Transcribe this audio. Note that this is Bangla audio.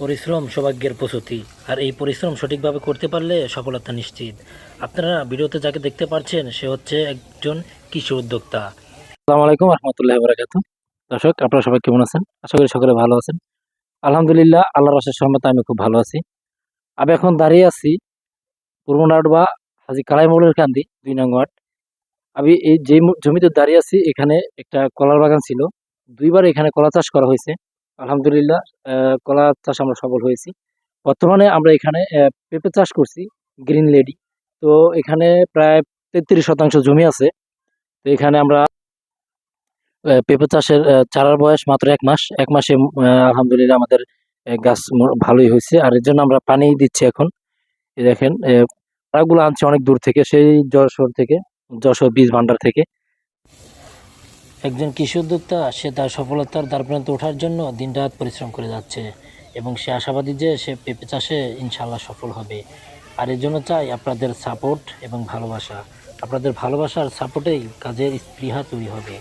পরিশ্রম সৌভাগ্যের প্রসূতি। আর এই পরিশ্রম সঠিকভাবে করতে পারলে সফলতা নিশ্চিত। আপনারা ভিডিওতে যাকে দেখতে পাচ্ছেন সে হচ্ছে একজন কৃষি উদ্যোক্তা। আসসালামু আলাইকুম রহমতুল্লাহ বরাকাতু। দর্শক, আপনারা সবাই কেমন আছেন? আশা করি সকলে ভালো আছেন। আলহামদুলিল্লাহ আল্লাহ রসের সহমতে আমি খুব ভালো আছি। আমি এখন দাঁড়িয়ে আছি পূর্বনাট বা হাজি কালাইমৌলের কান্দি, দুই নং ওয়ার্ড। আমি এই যে জমিতে দাঁড়িয়ে আছি, এখানে একটা কলার বাগান ছিল। দুইবার এখানে কলা চাষ করা হয়েছে। আলহামদুলিল্লাহ কলা চাষ আমরা সফল হয়েছি। বর্তমানে আমরা এখানে পেঁপে চাষ করছি, গ্রিন লেডি। তো এখানে প্রায় তেত্রিশ শতাংশ জমি আছে। তো এখানে আমরা পেঁপে চাষের চারার বয়স মাত্র এক মাস। এক মাসে আলহামদুলিল্লাহ আমাদের গাছ ভালোই হয়েছে। আর এর জন্য আমরা পানি দিচ্ছি এখন। দেখেন চারাগুলো আনছে অনেক দূর থেকে, সেই যশোর থেকে, যশোর বীজ ভান্ডার থেকে। একজন কৃষি উদ্যোক্তা, সে তার সফলতার দ্বার প্রান্তে ওঠার জন্য দিনরাত পরিশ্রম করে যাচ্ছে এবং সে আশাবাদী যে সে পেঁপে চাষে ইনশাল্লাহ সফল হবে। আর এর জন্য চাই আপনাদের সাপোর্ট এবং ভালোবাসা। আপনাদের ভালোবাসার সাপোর্টেই কাজের স্পৃহা তৈরি হবে।